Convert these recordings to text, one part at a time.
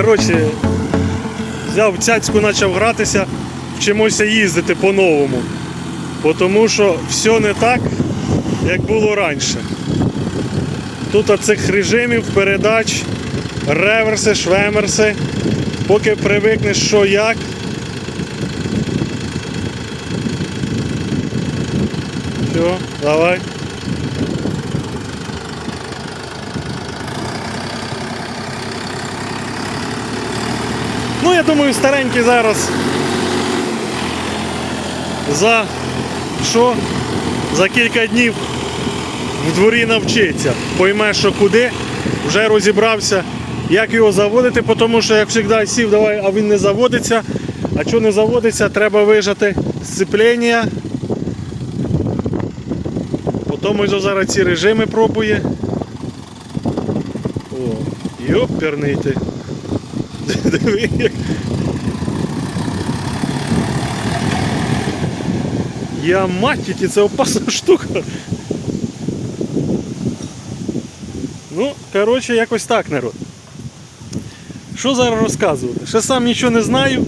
Коротше, взяв цяцьку, почав гратися, вчимося їздити по-новому. Тому що все не так, як було раніше. Тут цих режимів, передач, реверси, швемерси. Поки привикнеш, що як. Все, давай. Думаю, старенький зараз за що? За кілька днів в дворі навчиться. Пойме, що куди, вже розібрався, як його заводити, тому що, як завжди, сів, давай, а він не заводиться. А що не заводиться, треба вижати сцеплення. Потім ось зараз ці режими пробує. О, йоперний ти. Диви, як Я мать, які це опасна штука. Ну, коротше, якось так, народ. Що зараз розказувати? Ще сам нічого не знаю.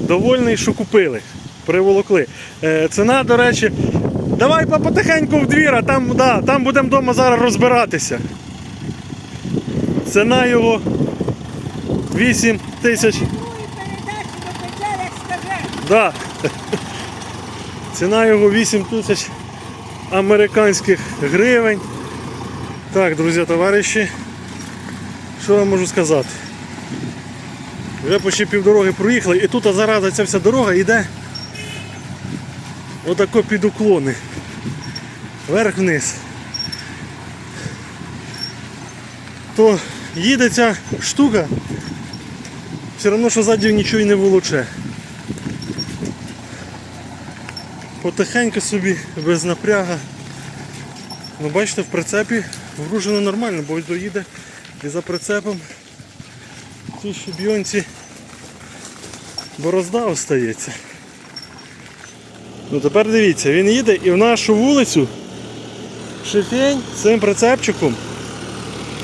Довольний, що купили. Приволокли. Е, ціна, до речі, давай потихеньку в двір, а там, да, там будемо вдома зараз розбиратися. Ціна його 8 тисяч. Скаже. Да. Ціна його 8 тисяч американських гривень. Так, друзі, товариші, що я можу сказати? Вже почти півдороги проїхали і тут а зараза ця вся дорога йде отако під уклони. Вверх-вниз. То їде ця штука, все одно, що ззаді нічого і не волоче. Потихеньку собі, без напряга. Ну бачите, в прицепі вгружено нормально, бо доїде і за прицепом в цій щебйонці борозда остається. Ну тепер дивіться, він їде і в нашу вулицю шифень цим прицепчиком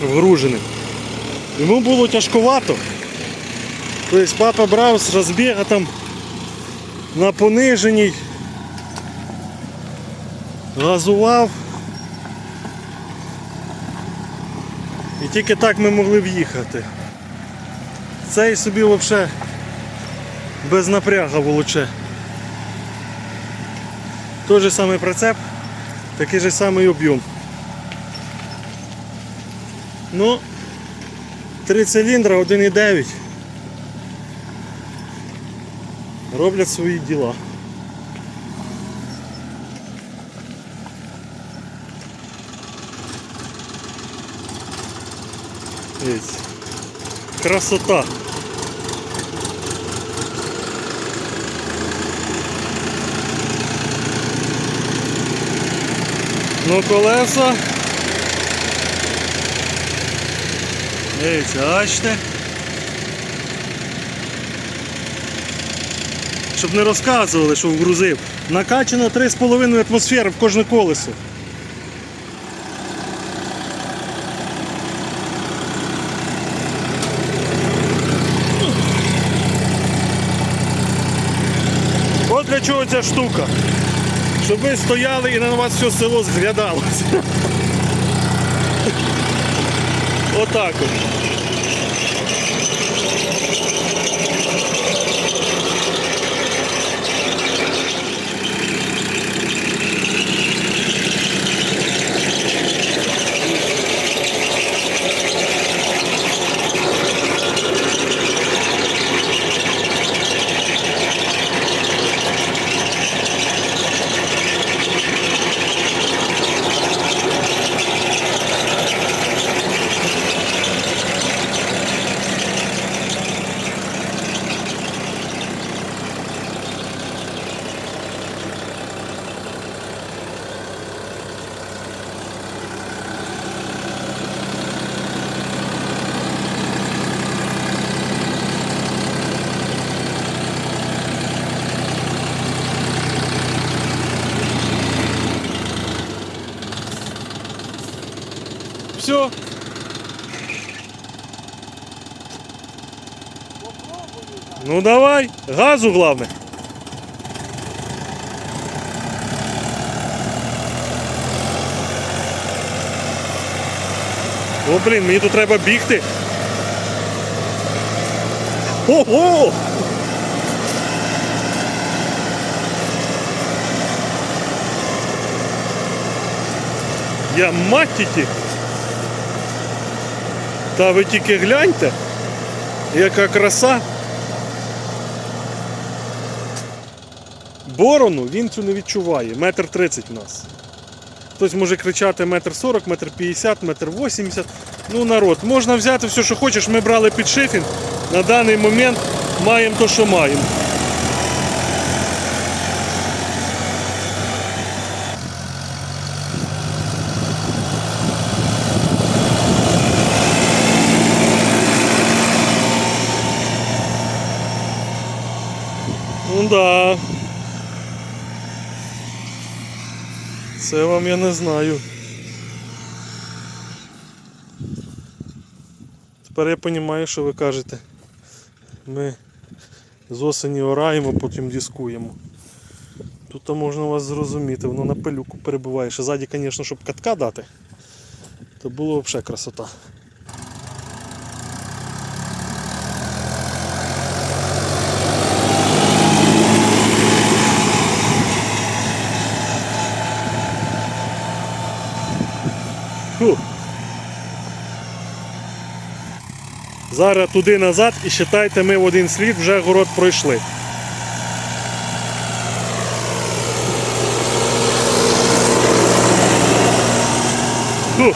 вгруженим. Йому було тяжкувато. Тобто папа брав з розбіга там на пониженій газував. І тільки так ми могли в'їхати. Цей собі взагалі без напряга волоче. Той же самий прицеп, такий же самий об'єм. Ну, три циліндра, 1,9. Роблять свої діла. Дивіться. Красота. Ну колеса. Дивіться, бачите. Щоб не розказували, що вгрузив. Накачано 3,5 атмосфери в кожне колесо. Ця штука. Щоб ви стояли і на вас все село зглядалося. Отак от. Все. Ну давай, газу головне. О, блін, мені тут треба бігти. Ого! Я матіті. Та ви тільки гляньте, яка краса. Борону він цю не відчуває. Метр тридцять в нас. Хтось може кричати метр сорок, метр п'ятдесят, метр вісімдесят. Ну, народ, можна взяти все, що хочеш. Ми брали під шифінг. На даний момент маємо то, що маємо. Ну да. Це вам я не знаю. Тепер я розумію, що ви кажете. Ми з осені ораємо, потім дискуємо. Тут можна вас зрозуміти, воно на пилюку перебуває. Ще ззаді, звісно, щоб катка дати, то було взагалі красота. Зараз туди назад і считайте, ми в один слід вже город пройшли. Фу.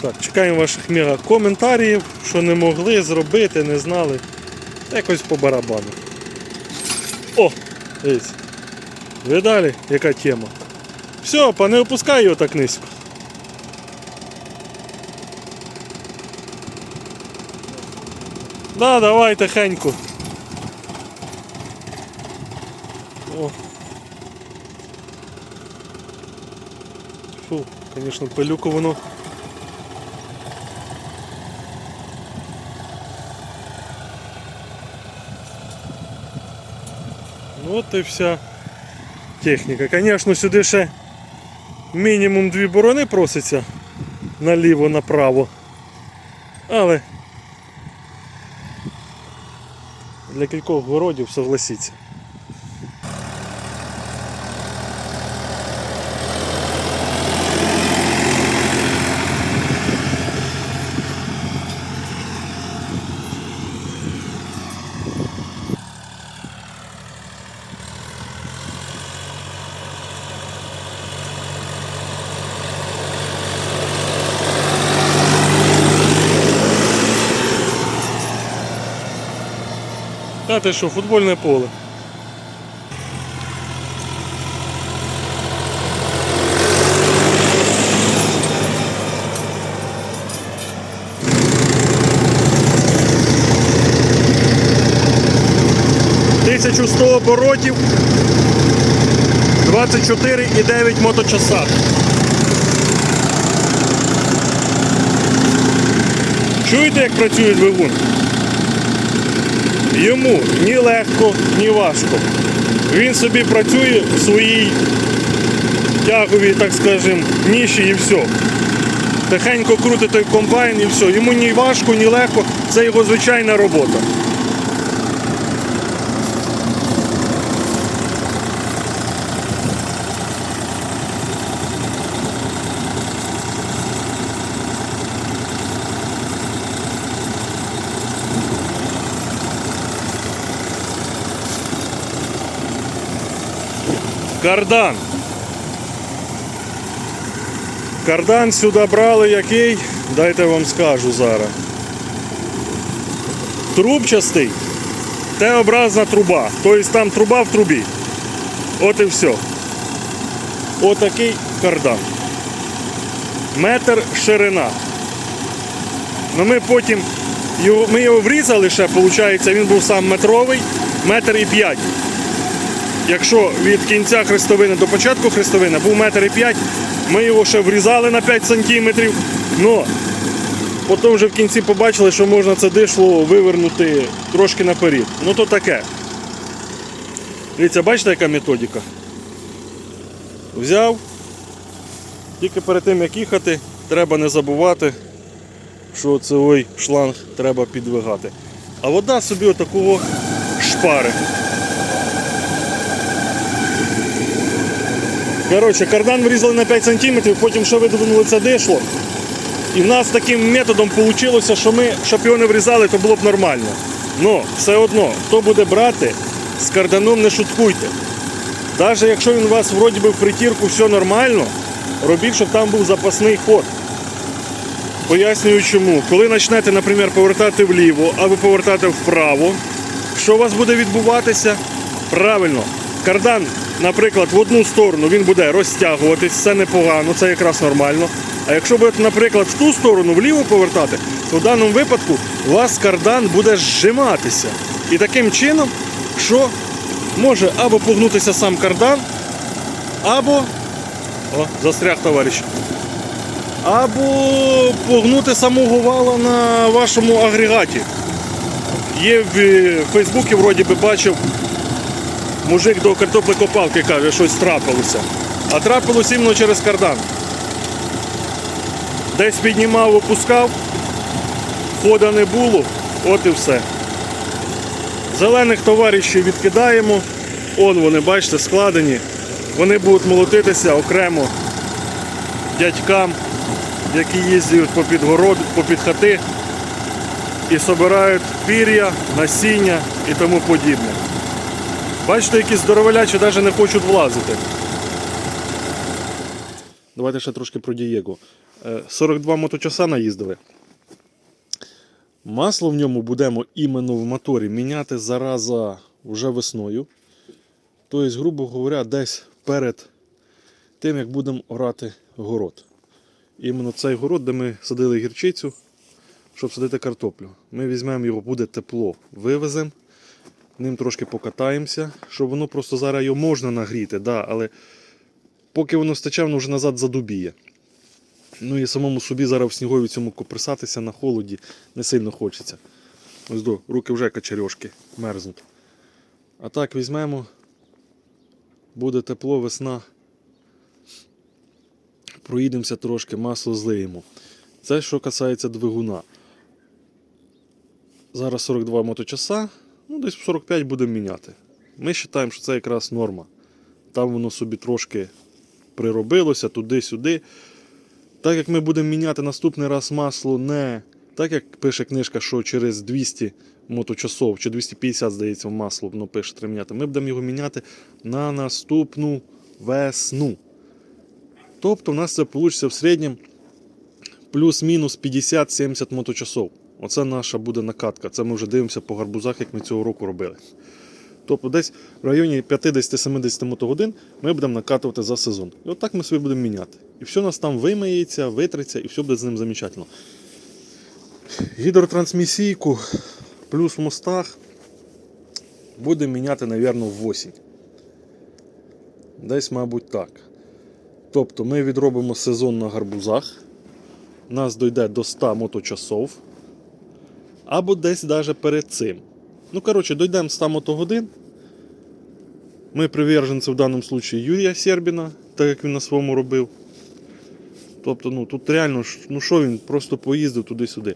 Так, чекаємо ваших мега коментарів, що не могли зробити, не знали. Якось по барабану. О! Дивіться. Ви далі, яка тема? Все, па не опускай його так низько. Да, давай тихенько. О. Фу, звісно, пилюку воно. Ну от і вся техніка. Звісно, сюди ще мінімум дві борони проситься наліво, направо. Але для кількох городів согласіться. Та ти що, футбольне поле. Тисячу сто оборотів, 24,9 моточаса. Чуєте, як працює двигун? Йому ні легко, ні важко. Він собі працює в своїй тяговій, так скажем, ніші і все. Тихенько крутить той комбайн і все. Йому ні важко, ні легко. Це його звичайна робота. Кардан. Кардан сюди брали який, дайте вам скажу зараз. Трубчастий, Т-образна труба. Тобто там труба в трубі. От і все. Отакий кардан. Метр ширина. Ну ми потім його, ми його врізали ще, виходить, він був сам метровий, метр і п'ять. Якщо від кінця хрестовини до початку хрестовини був метр і п'ять, ми його ще врізали на 5 сантиметрів. Но потім вже в кінці побачили, що можна це дишло вивернути трошки наперед. Ну то таке. Дивіться, бачите, яка методика? Взяв. Тільки перед тим як їхати, треба не забувати, що цей шланг треба підвигати. А вода собі отакого шпари. Коротше, кардан врізали на 5 см, потім ще видвинули це дишло. І в нас таким методом вийшло, що ми, щоб його не врізали, то було б нормально. Но все одно, хто буде брати, з карданом не шуткуйте. Навіть якщо він у вас вроді би в притірку все нормально, робіть, щоб там був запасний ход. Пояснюю чому. Коли почнете, наприклад, повертати вліво або повертати вправо, що у вас буде відбуватися? Правильно, кардан, наприклад, в одну сторону він буде розтягуватись, це непогано, це якраз нормально. А якщо будете, наприклад, в ту сторону вліво повертати, то в даному випадку у вас кардан буде зжиматися. І таким чином, що може або погнутися сам кардан, або. О, застряг товариш. Або погнути самого вала на вашому агрегаті. Є в Фейсбуці, вроді би бачив, мужик до картоплекопалки каже, щось трапилося. А трапилось іменно через кардан. Десь піднімав, опускав, хода не було, от і все. Зелених товаришів відкидаємо. Он вони, бачите, складені. Вони будуть молотитися окремо дядькам, які їздять попід город, попід хати і собирають пір'я, насіння і тому подібне. Бачите, які здоровелячі навіть не хочуть влазити. Давайте ще трошки про Дієго. Е, 42 моточаса наїздили. Масло в ньому будемо іменно в моторі міняти зараза вже весною. Тобто, грубо говоря, десь перед тим, як будемо орати город. Іменно цей город, де ми садили гірчицю, щоб садити картоплю. Ми візьмемо його, буде тепло, вивеземо, ним трошки покатаємося, щоб воно просто зараз його можна нагріти, да, але поки воно стече, воно вже назад задубіє. Ну і самому собі зараз в снігові цьому коприсатися на холоді не сильно хочеться. Ось до, руки вже качерьошки мерзнуть. А так візьмемо, буде тепло, весна. Проїдемося трошки, масло злиємо. Це що касається двигуна. Зараз 42 моточаса, ну десь в 45 будемо міняти. Ми вважаємо, що це якраз норма. Там воно собі трошки приробилося туди-сюди. Так як ми будемо міняти наступний раз масло не так, як пише книжка, що через 200 моточасов чи 250, здається, масло воно пише треба міняти. Ми будемо його міняти на наступну весну. Тобто, у нас це вийде в середньому плюс-мінус 50-70 моточасов. Оце наша буде накатка. Це ми вже дивимося по гарбузах, як ми цього року робили. Тобто десь в районі 50-70 мотогодин ми будемо накатувати за сезон. І отак ми собі будемо міняти. І все у нас там вимиється, витриться, і все буде з ним замечательно. Гідротрансмісійку плюс в мостах будемо міняти, мабуть, в осінь. Десь, мабуть, так. Тобто ми відробимо сезон на гарбузах. Нас дойде до 100 моточасов. Або десь навіть перед цим. Ну, коротше, дійдемо 100 мотогодин. Ми приверженці в даному випадку Юрія Сербіна, так як він на своєму робив. Тобто, ну тут реально, ну що він просто поїздив туди-сюди.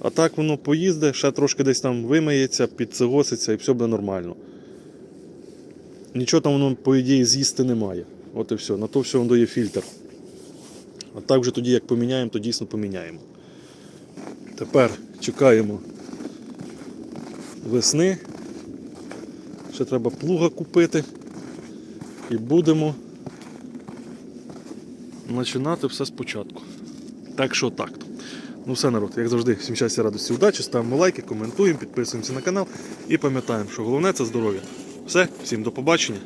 А так воно поїздить, ще трошки десь там вимиється, підцегоситься і все буде нормально. Нічого там воно, по ідеї, з'їсти немає. От і все. На то все воно є фільтр. А так вже тоді, як поміняємо, то дійсно поміняємо. Тепер чекаємо весни. Ще треба плуга купити. І будемо починати все спочатку. Так що так. Ну все, народ, як завжди, всім щастя, радості, удачі, ставимо лайки, коментуємо, підписуємося на канал і пам'ятаємо, що головне це здоров'я. Все, всім до побачення.